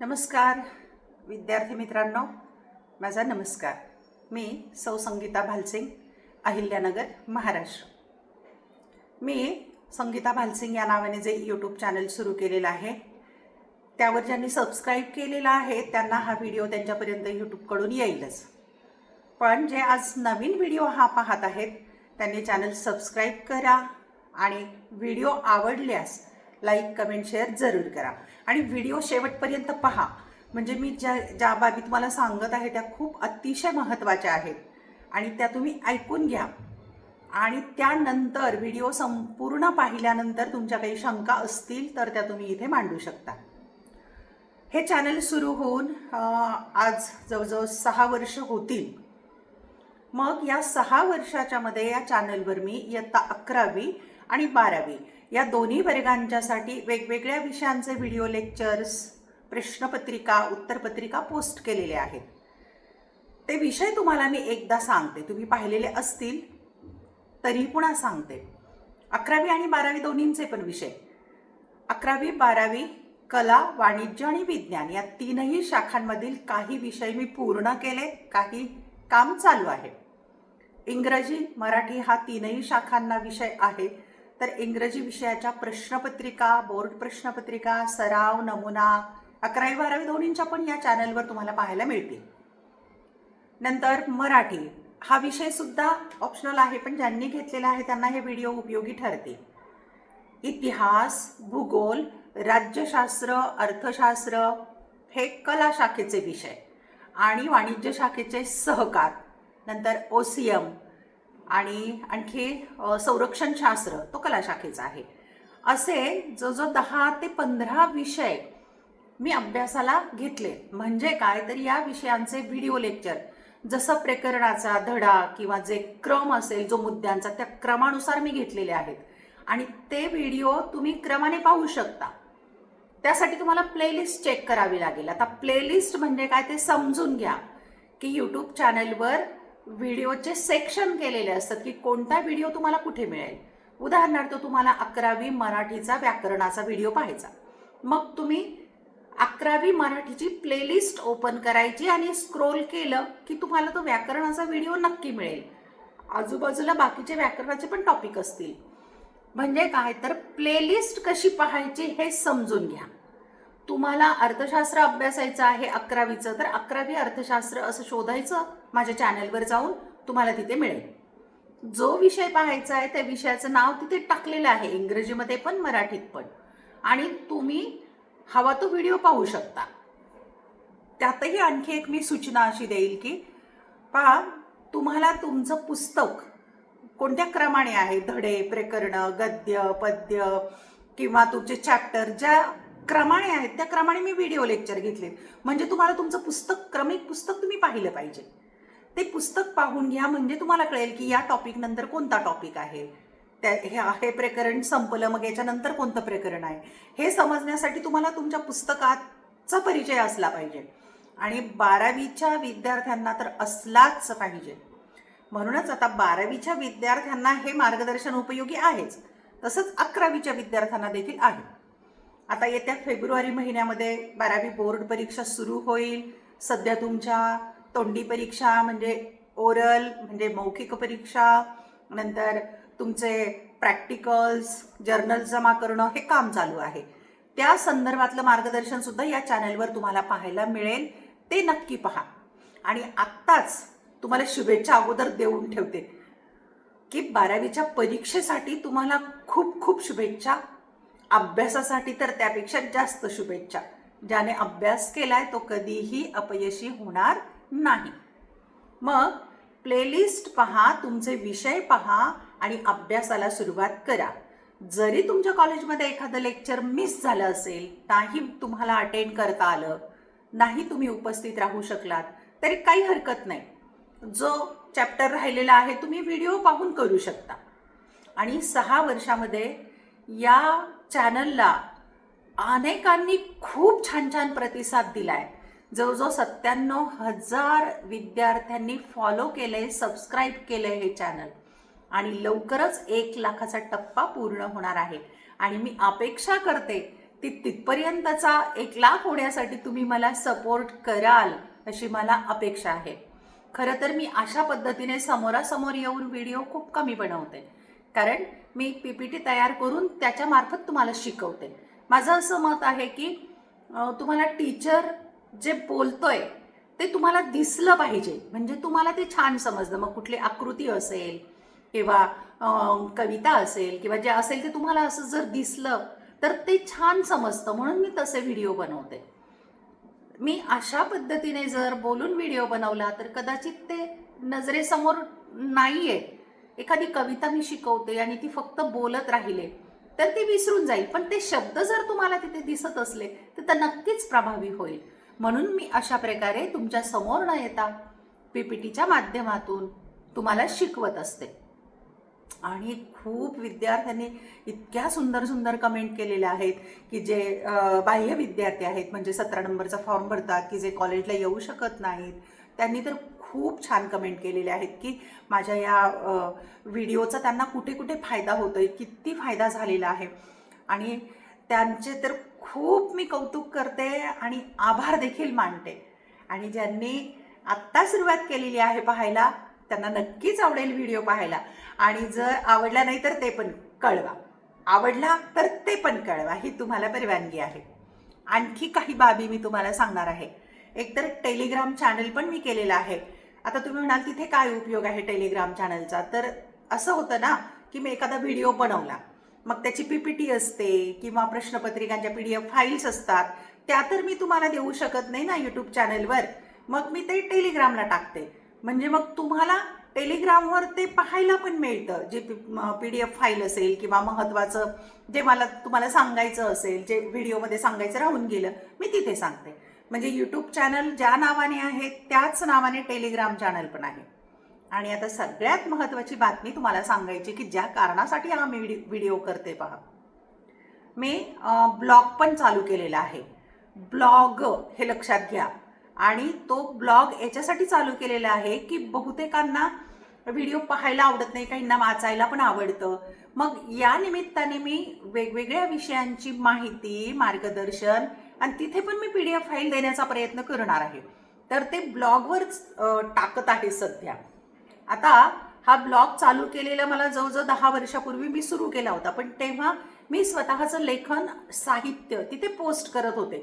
नमस्कार विद्यार्थी मित्रांनो. माझा नमस्कार. मी सौ संगीता भालसिंग अहिल्यानगर महाराष्ट्र. मी संगीता भालसिंग या नावाने जे यूट्यूब चॅनल सुरू केलेलं आहे त्यावर ज्यांनी सबस्क्राईब केलेलं आहे त्यांना हा व्हिडिओ त्यांच्यापर्यंत यूट्यूबकडून येईलच. पण जे आज नवीन व्हिडिओ हा पाहत आहेत त्यांनी चॅनल सबस्क्राईब करा आणि व्हिडिओ आवडल्यास लाईक कमेंट शेअर जरूर करा. आणि व्हिडिओ शेवटपर्यंत पहा. म्हणजे मी ज्या ज्या बाबी तुम्हाला सांगत आहे त्या खूप अतिशय महत्त्वाच्या आहेत. आणि त्या तुम्ही ऐकून घ्या. आणि त्यानंतर व्हिडिओ संपूर्ण पाहिल्यानंतर तुमच्या काही शंका असतील तर त्या तुम्ही इथे मांडू शकता. हे चॅनल सुरू होऊन आज जवळजवळ सहा वर्ष होतील. मग या सहा वर्षाच्या मध्ये या चॅनलवर मी इयत्ता अकरावी आणि बारावी या दोन्ही वर्गांच्यासाठी वेगवेगळ्या विषयांचे व्हिडिओ लेक्चर्स प्रश्नपत्रिका उत्तरपत्रिका पोस्ट केलेले आहेत. ते विषय तुम्हाला मी एकदा सांगते. तुम्ही पाहिलेले असतील तरी पुन्हा सांगते. अकरावी आणि बारावी दोन्हींचे पण विषय. अकरावी बारावी कला वाणिज्य आणि विज्ञान या तीनही शाखांमधील काही विषय मी पूर्ण केले काही काम चालू आहे. इंग्रजी मराठी हा तीनही शाखांना विषय आहे. तर इंग्रजी विषयाच्या प्रश्नपत्रिका बोर्ड प्रश्नपत्रिका सराव नमुना अकरावी बारावी दोन्हींच्या पण या चॅनलवर तुम्हाला पाहायला मिळतील. नंतर मराठी हा विषय सुद्धा ऑप्शनल आहे पण ज्यांनी घेतलेला आहे त्यांना हे व्हिडिओ उपयोगी ठरतील. इतिहास भूगोल राज्यशास्त्र अर्थशास्त्र हे कला शाखेचे विषय आणि वाणिज्य शाखेचे सहकार नंतर ओ सी एम आणि आणखी संरक्षणशास्त्र तो कला शाखेचा आहे. असे जो जो दहा ते पंधरा विषय मी अभ्यासाला घेतले. म्हणजे काय तर या विषयांचे व्हिडिओ लेक्चर जसं प्रकरणाचा धडा किंवा जे क्रम असेल जो मुद्द्यांचा त्या क्रमानुसार मी घेतलेले आहेत. आणि ते व्हिडिओ तुम्ही क्रमाने पाहू शकता. त्यासाठी तुम्हाला प्लेलिस्ट चेक करावी लागेल. आता प्लेलिस्ट म्हणजे काय ते समजून घ्या की यूट्यूब चॅनलवर व्हिडिओचे सेक्शन केलेले असतात की कोणता व्हिडिओ तुम्हाला कुठे मिळेल? उदाहरणार्थ तुम्हाला अकरावी मराठीचा व्याकरणाचा व्हिडिओ पाहायचा. मग तुम्ही अकरावी मराठीची प्लेलिस्ट ओपन करायची आणि स्क्रोल केलं की तुम्हाला तो व्याकरणाचा व्हिडिओ नक्की मिळेल. आजूबाजूला बाकीचे व्याकरणाचे पण टॉपिक असतील. म्हणजे काय? तर प्लेलिस्ट कशी पाहायची हे समजून घ्या. तुम्हाला अर्थशास्त्र अभ्यासायचं आहे अकरावीचं तर अकरावी अर्थशास्त्र असं शोधायचं. माझ्या चॅनलवर जाऊन तुम्हाला तिथे मिळेल. जो विषय पाहायचा आहे त्या विषयाचं नाव तिथे टाकलेलं आहे इंग्रजीमध्ये पण मराठीत पण. आणि तुम्ही हवा तो व्हिडिओ पाहू शकता. त्यातही आणखी एक मी सूचना अशी देईल की पहा तुम्हाला तुमचं पुस्तक कोणत्या क्रमाने आहे? धडे प्रकरण गद्य पद्य किंवा तुमचे चॅप्टर ज्या क्रमाने आहेत त्या क्रमाने मी व्हिडिओ लेक्चर घेतले म्हणजे तुम्हाला तुमचं पुस्तक क्रमिक पुस्तक तुम्ही पाहिलं पाहिजे. ते पुस्तक पाहून घ्या. म्हणजे तुम्हाला कळेल की या टॉपिक नंतर कोणता टॉपिक आहे? त्या हे हे प्रकरण संपलं मग याच्यानंतर कोणतं प्रकरण आहे? हे समजण्यासाठी तुम्हाला तुमच्या पुस्तकाचा परिचय असला पाहिजे. आणि बारावीच्या विद्यार्थ्यांना तर असलाच पाहिजे. म्हणूनच आता बारावीच्या विद्यार्थ्यांना हे मार्गदर्शन उपयोगी आहेच. तसंच अकरावीच्या विद्यार्थ्यांना देखील आहे. आता येत्या फेब्रुवारी महिन्यामध्ये बारावी बोर्ड परीक्षा सुरू होईल. सध्या तुमच्या तोंडी परीक्षा म्हणजे ओरल म्हणजे मौखिक परीक्षा नंतर तुमचे प्रॅक्टिकल्स जर्नल जमा करणं हे काम चालू आहे. त्या संदर्भातलं मार्गदर्शन सुद्धा या चॅनलवर तुम्हाला पाहायला मिळेल. ते नक्की पहा. आणि आत्ताच तुम्हाला शुभेच्छा अगोदर देऊन ठेवते की बारावीच्या परीक्षेसाठी तुम्हाला खूप खूप शुभेच्छा. अभ्यासासाठी तर त्यापेक्षा जास्त शुभेच्छा. ज्याने अभ्यास केलाय तो कधीही अपयशी होणार नाही. मग प्लेलिस्ट पहा तुमचे विषय पहा आणि अभ्यासाला सुरुवात करा. जरी तुमच्या कॉलेजमध्ये एखादं लेक्चर मिस झालं असेल नाही तुम्हाला अटेंड करता आलं नाही तुम्ही उपस्थित राहू शकलात तरी काही हरकत नाही. जो चॅप्टर राहिलेला आहे तुम्ही व्हिडिओ पाहून करू शकता. आणि सहा वर्षामध्ये या चॅनलला अनेकांनी खूप छान छान प्रतिसाद दिलाय. जवळजवळ सत्त्याण्णव हजार विद्यार्थ्यांनी फॉलो केलंय सबस्क्राईब केलंय हे चॅनल आणि लवकरच एक लाखाचा टप्पा पूर्ण होणार आहे. आणि मी अपेक्षा करते ती तिथपर्यंतचा एक लाख होण्यासाठी तुम्ही मला सपोर्ट कराल अशी मला अपेक्षा आहे. खरं तर मी अशा पद्धतीने समोरासमोर येऊन व्हिडिओ खूप कमी बनवते. कारण मी पी पी टी तयार करून त्याच्यामार्फत तुम्हाला शिकवते. माझं असं मत आहे की तुम्हाला टीचर जे बोलतोय ते तुम्हाला दिसलं पाहिजे. म्हणजे तुम्हाला ते छान समजलं. मग कुठली आकृती असेल किंवा कविता असेल किंवा जे असेल ते तुम्हाला असं जर दिसलं तर ते छान समजतं. म्हणून मी तसे व्हिडिओ बनवते. मी अशा पद्धतीने जर बोलून व्हिडिओ बनवला तर कदाचित ते नजरेसमोर नाही आहे एखादी कविता मी शिकवते आणि ती फक्त बोलत राहिले तर ती विसरून जाईल. पण ते शब्द जर तुम्हाला तिथे दिसत असले तर तर नक्कीच प्रभावी होईल. म्हणून मी अशा प्रकारे तुमच्यासमोर न येता पी पी टीच्या माध्यमातून तुम्हाला शिकवत असते. आणि खूप विद्यार्थ्यांनी इतक्या सुंदर सुंदर कमेंट केलेल्या आहेत की जे बाह्य विद्यार्थी आहेत म्हणजे सतरा नंबरचा फॉर्म भरतात की जे कॉलेजला येऊ शकत नाहीत. त्यांनी तर खूप छान कमेंट केलेले आहेत की माझ्या या व्हिडिओचा त्यांना कुठे कुठे फायदा होतोय किती फायदा झालेला आहे. आणि त्यांचे तर खूप मी कौतुक करते आणि आभार देखील मानते. आणि ज्यांनी आत्ता सुरुवात केलेली आहे पाहायला त्यांना नक्कीच आवडेल व्हिडिओ पाहायला. आणि जर आवडला नाही तर ते पण कळवा. आवडला तर ते पण कळवा ही तुम्हाला परवानगी आहे. आणखी काही बाबी मी तुम्हाला सांगणार आहे. एकतर टेलिग्राम चॅनल पण मी केलेलं आहे. आता तुम्ही म्हणाल तिथे काय उपयोग आहे टेलिग्राम चॅनलचा? तर असं होतं ना की मी एखादा व्हिडिओ बनवला मग त्याची पीपीटी असते किंवा प्रश्नपत्रिकांच्या पी डी एफ फाईल्स असतात त्या तर मी तुम्हाला देऊ शकत नाही ना यूट्यूब चॅनलवर. मग मी ते टेलिग्रामला टाकते. म्हणजे मग तुम्हाला टेलिग्रामवर ते पाहायला पण मिळतं J P D F file असेल किंवा महत्त्वाचं जे मला तुम्हाला सांगायचं असेल जे व्हिडिओमध्ये सांगायचं राहून गेलं मी तिथे सांगते. म्हणजे यूट्यूब चॅनल ज्या नावाने आहे त्याच नावाने टेलिग्राम चॅनल पण आहे. आणि आता सगळ्यात महत्त्वाची बातमी तुम्हाला सांगायची की ज्या कारणासाठी हा मी व्हिडिओ करते पहा. मी ब्लॉग पण चालू केलेला आहे. ब्लॉग हे लक्षात घ्या. आणि तो ब्लॉग याच्यासाठी चालू केलेला आहे की बहुतेकांना व्हिडिओ पाहायला आवडत नाही काहींना वाचायला पण आवडतं. मग या निमित्ताने मी वेगवेगळ्या विषयांची माहिती मार्गदर्शन आणि तिथे पण मी पी डी एफ फाईल देण्याचा प्रयत्न करणार आहे. तर ते ब्लॉगवरच टाकत आहे सध्या. आता हा ब्लॉग चालू केलेला मला जवळजवळ दहा वर्षापूर्वी मी सुरू केला होता. पण तेव्हा मी स्वतःचं लेखन साहित्य तिथे पोस्ट करत होते.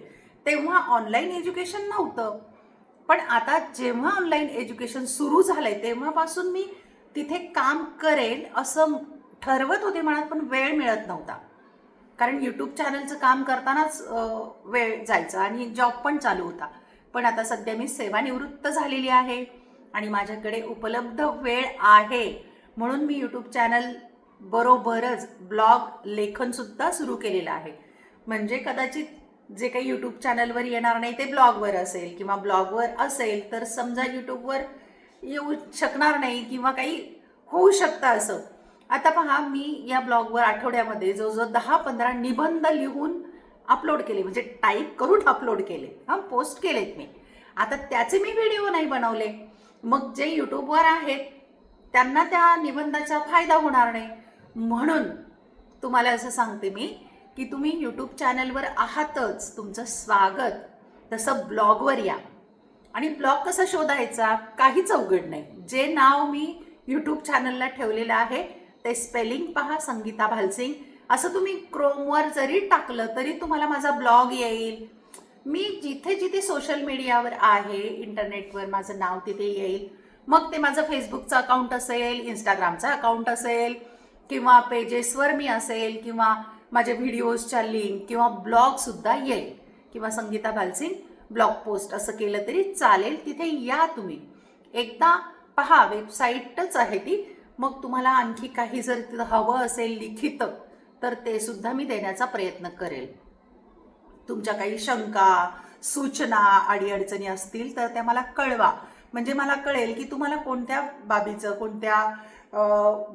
तेव्हा ऑनलाईन एज्युकेशन नव्हतं. पण आता जेव्हा ऑनलाईन एज्युकेशन सुरू झालं आहे तेव्हापासून मी तिथे काम करेल असं ठरवत होते मनात पण वेळ मिळत नव्हता. कारण यूट्यूब चॅनलचं काम करतानाच वेळ जायचा आणि जॉब पण चालू होता. पण आता सध्या मी सेवानिवृत्त झालेली आहे आणि माझ्याकडे उपलब्ध वेळ आहे. म्हणून मी यूट्यूब चॅनल बरोबरच ब्लॉग लेखनसुद्धा सुरू केलेलं आहे. म्हणजे कदाचित जे काही यूट्यूब चॅनलवर येणार नाही ते ब्लॉगवर असेल किंवा ब्लॉगवर असेल तर समजा यूट्यूबवर येऊ शकणार नाही किंवा काही होऊ शकतं असं. आता पहा मी या ब्लॉगवर आठवड्यामध्ये जवळजवळ दहा पंधरा निबंध लिहून अपलोड केले. म्हणजे टाईप करून अपलोड केले. हां पोस्ट केलेत मी. आता त्याचे मी व्हिडिओ नाही बनवले. मग जे यूट्यूबवर आहेत त्यांना त्या निबंधाचा फायदा होणार नाही. म्हणून तुम्हाला असं सांगते मी की तुम्ही यूट्यूब चॅनलवर आहातच तुमचं स्वागत. तसं ब्लॉगवर या. आणि ब्लॉग कसा शोधायचा काहीच अवघड नाही. जे नाव मी यूट्यूब चॅनलला ठेवलेलं आहे ते स्पेलिंग पहा संगीता भालसिंग. असं तुम्ही क्रोमवर जरी टाकलं तरी तुम्हाला माझा ब्लॉग येईल. मी जिथे जिथे सोशल मीडियावर आहे इंटरनेटवर माझं नाव तिथे येईल. मग ते माझं फेसबुकचं अकाउंट असेल इंस्टाग्रामचं अकाउंट असेल किंवा पेजेसवर मी असेल किंवा माझ्या व्हिडिओजच्या लिंक किंवा ब्लॉगसुद्धा येईल. किंवा संगीता भालसिंग ब्लॉग पोस्ट असं केलं तरी चालेल तिथे या तुम्ही. एकदा पहा वेबसाईटच आहे ती. मग तुम्हाला आणखी काही जर तिथं हवं असेल लिखित तर ते सुद्धा मी देण्याचा प्रयत्न करेल. तुमच्या काही शंका सूचना अडीअडचणी असतील तर त्या मला कळवा. म्हणजे मला कळेल की तुम्हाला कोणत्या बाबीचं कोणत्या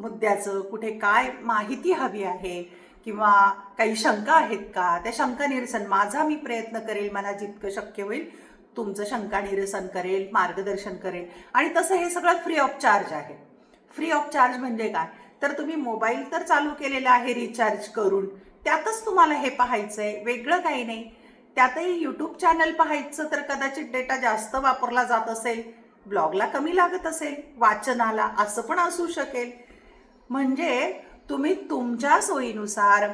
मुद्द्याचं कुठे काय माहिती हवी आहे किंवा काही शंका आहेत का? त्या शंका निरसन माझा मी प्रयत्न करेल मला जितकं शक्य होईल तुमचं शंका निरसन करेल मार्गदर्शन करेल. आणि तसं हे सगळं फ्री ऑफ चार्ज आहे. फ्री ऑफ चार्ज म्हणजे काय? तर तुम्ही मोबाईल तर चालू केलेला आहे रिचार्ज करून. त्यातच तुम्हाला हे पाहायचं आहे वेगळं काही नाही. त्यातही यूट्यूब चॅनल पाहायचं तर कदाचित डेटा जास्त वापरला जात असेल. ब्लॉगला कमी लागत असेल. वाचनाला असं पण असू शकेल. म्हणजे तुम्ही तुमच्या सोयीनुसार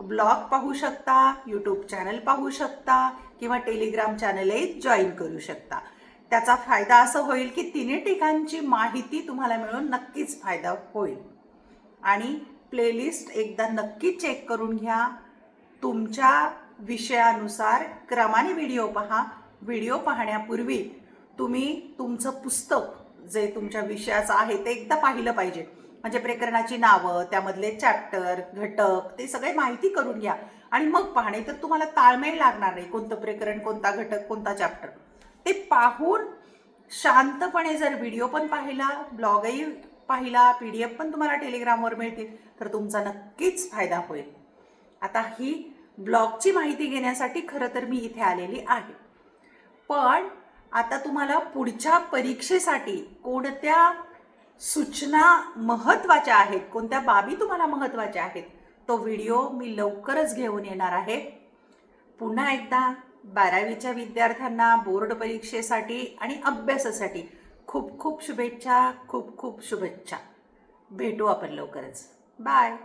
ब्लॉग पाहू शकता यूट्यूब चॅनल पाहू शकता किंवा टेलिग्राम चॅनलही जॉईन करू शकता. त्याचा फायदा असं होईल की तिन्ही ठिकाणची माहिती तुम्हाला मिळून नक्कीच फायदा होईल. आणि प्लेलिस्ट एकदा नक्की चेक करून घ्या. तुमच्या विषयानुसार क्रमाने व्हिडिओ पहा. व्हिडिओ पाहण्यापूर्वी तुम्ही तुमचं पुस्तक जे तुमच्या विषयाचं आहे ते एकदा पाहिलं पाहिजे. म्हणजे प्रकरणाची नावं त्यामधले चॅप्टर घटक ते सगळे माहिती करून घ्या. आणि मग पाहणे तर तुम्हाला ताळमेळ लागणार नाही कोणतं प्रकरण कोणता घटक कोणता चॅप्टर ते पाहून शांतपणे जर व्हिडिओ पण पाहिला ब्लॉगही पाहिला पी डी एफ पण तुम्हाला टेलिग्रामवर मिळतील तर तुमचा नक्कीच फायदा होईल. आता ही ब्लॉगची माहिती घेण्यासाठी खरं तर मी इथे आलेली आहे. पण आता तुम्हाला पुढच्या परीक्षेसाठी कोणत्या सूचना महत्त्वाच्या आहेत कोणत्या बाबी तुम्हाला महत्त्वाच्या आहेत तो व्हिडिओ मी लवकरच घेऊन येणार आहे. पुन्हा एकदा बारावीच्या विद्यार्थ्यांना बोर्ड परीक्षेसाठी आणि अभ्यासासाठी खूप खूप शुभेच्छा खूप खूप शुभेच्छा. भेटू आपण लवकरच. बाय